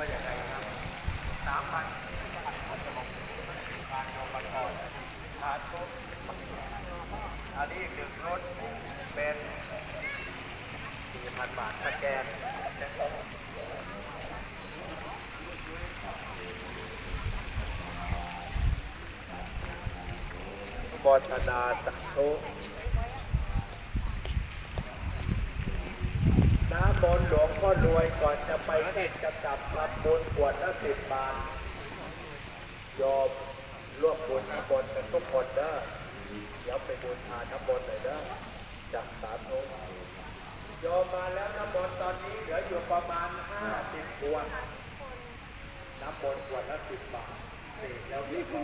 ่าอย่างไรครับสามพันการโยมก่อนทานทุกอันนี้หนึ่งรถเป็นสี่พันบาทสแกนบอธนาสักโชน้ำมนต์หลวงพ่อรวยก่อนจะไปเทศจะำบุญขวดละสิบบาทยอมร่วมบุญน้ำมนต์กันทุกคนเด้อเดี๋ยวไปบุญทานน้ำมนต์หน่อยเด้อจากสาธุโยอมมาแล้วน้ำบนต์ตอนนี้เหลืออยู่ประมาณห้าสิบขวดน้ำบนต์ขวดละสิบบาทนี่แล้วนี่